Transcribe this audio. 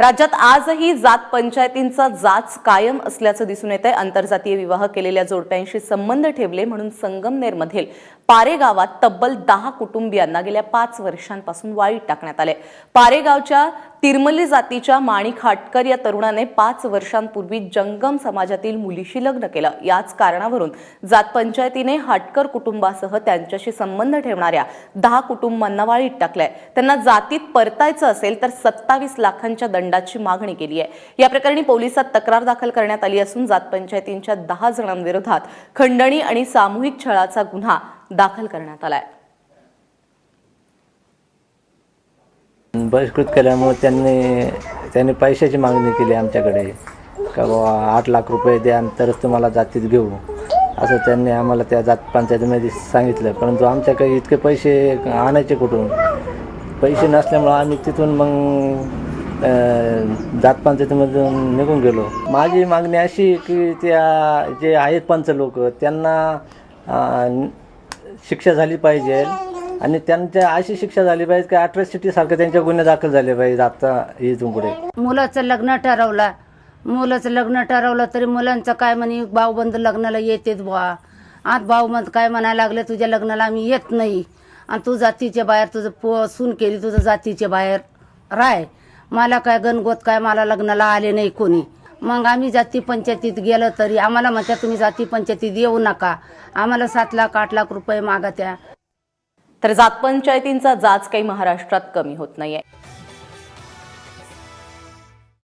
राज्यात आजही जात पंचायतींचा जाच कायम असल्याचं दिसून येत आहे आंतरजातीय विवाह केलेल्या जोडप्यांशी संबंध ठेवले म्हणून संगमनेरमधील पारे गावात तब्बल दहा कुटुंबियांना गेल्या पाच वर्षांपासून वाळीत टाकण्यात आले पारेगावच्या तिरमली जातीच्या माणिक हाटकर या तरुणाने पाच वर्षांपूर्वी जंगम समाजातील मुलीशी लग्न केलं. याच कारणावरून जात पंचायतीने हाटकर कुटुंबासह त्यांच्याशी संबंध ठेवणाऱ्या दहा कुटुंबांना वाळीत टाकलंय. त्यांना जातीत परतायचं असेल तर सत्तावीस लाखांच्या दंडाची मागणी केली आहे या प्रकरणी पोलिसात तक्रार दाखल करण्यात आली असून जात पंचायतींच्या दहा जणांविरोधात खंडणी आणि सामूहिक छळाचा गुन्हा दाखल करण्यात आलाय. बहिष्कृत केल्यामुळे त्यांनी त्यांनी पैशाची मागणी केली आमच्याकडे. का बाबा आठ लाख रुपये द्या आणि तरच तुम्हाला जातीत घेऊ. असं त्यांनी आम्हाला त्या जात पंचायतीमध्ये सांगितलं. परंतु आमच्याकडे इतके पैसे आणायचे कुठून? पैसे नसल्यामुळं आम्ही तिथून मग जात पंचायतीमधून निघून गेलो. माझी मागणी अशी की त्या जे आहेत पंच लोक त्यांना शिक्षा झाली पाहिजे. आणि त्यांच्या अशी शिक्षा झाली पाहिजे की अट्रॉसिटी सारखे त्यांच्या गुन्हे दाखल झाले पाहिजे आता इथून पुढे. मुलाचं लग्न ठरवलं. मुलाचं लग्न ठरवलं तरी मुलांचं काय म्हणे भाऊबंद लग्नाला येतेच बुवा. आज भाऊबंद काय म्हणायला लागले तुझ्या लग्नाला आम्ही येत नाही. आणि तू जातीच्या बाहेर तुझं पो सून केली तुझं जातीच्या बाहेर राय. मला काय गणगोत काय मला लग्नाला आले नाही कोणी. मग आम्ही जाती पंचायतीत गेलो तरी आम्हाला म्हणत्या तुम्ही जाती पंचायतीत येऊ नका. आम्हाला सात लाख आठ लाख रुपये मागा त्या. तर जात पंचायतींचा जाच काही महाराष्ट्रात कमी होत नाहीये.